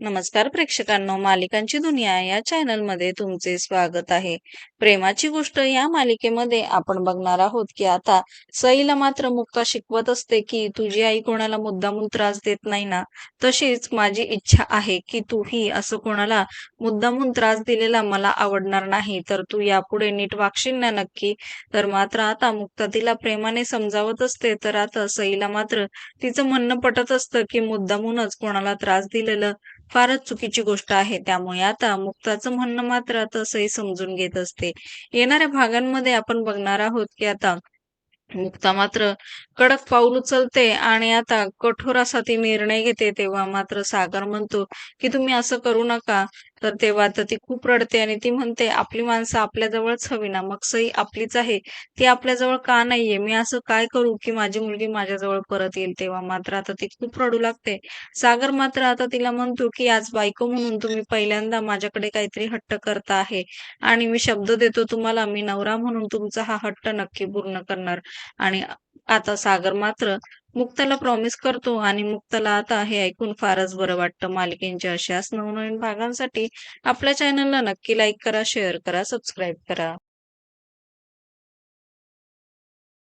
नमस्कार प्रेक्षकांनो मालिकांची दुनिया या चॅनलमध्ये तुमचे स्वागत आहे. प्रेमाची गोष्ट या मालिकेमध्ये आपण बघणार आहोत की आता सईला मात्र मुक्ता शिकवत असते की तुझी आई कोणाला मुद्दामून त्रास देत नाही ना? तशीच माझी इच्छा आहे की तूही असं कोणाला मुद्दामून त्रास दिलेला मला आवडणार नाही तर तू यापुढे नीट वागशील ना नक्की? तर मात्र आता मुक्ता तिला प्रेमाने समजावत असते तर आता सईला मात्र तिचं म्हणणं पटत असतं की मुद्दामूनच कोणाला त्रास दिलेलं फारच चुकीची गोष्ट आहे त्यामुळे. आता मुक्ताचं म्हणणं मात्र तसंही समजून घेत असते. येणाऱ्या भागांमध्ये आपण बघणार आहोत की आता मुक्ता मात्र कडक पाऊल उचलते आणि आता कठोर असा ती निर्णय घेते. तेव्हा मात्र सागर म्हणतो की तुम्ही असं करू नका. तर तेव्हा तर ती खूप रडते आणि ती म्हणते आपली माणसं आपल्या जवळच हवी ना मग सई आपलीच आहे. ती आपल्याजवळ का नाहीये? मी असं काय करू की माझी मुलगी माझ्याजवळ परत येईल तेव्हा? मात्र आता ती खूप रडू लागते. सागर मात्र आता तिला म्हणतो की आज बायको म्हणून तुम्ही पहिल्यांदा माझ्याकडे काहीतरी हट्ट करता आहे आणि मी शब्द देतो तुम्हाला मी नवरा म्हणून तुमचा हा हट्ट नक्की पूर्ण करणार. आणि आता सागर मात्र मुक्ताला प्रॉमिस करतो आणि मुक्ताला आता हे ऐकून फारच बरं वाटतं. मालिकेंच्या अशाच नवनवीन भागांसाठी आपल्या चॅनलला नक्की लाईक करा शेअर करा सबस्क्राईब करा.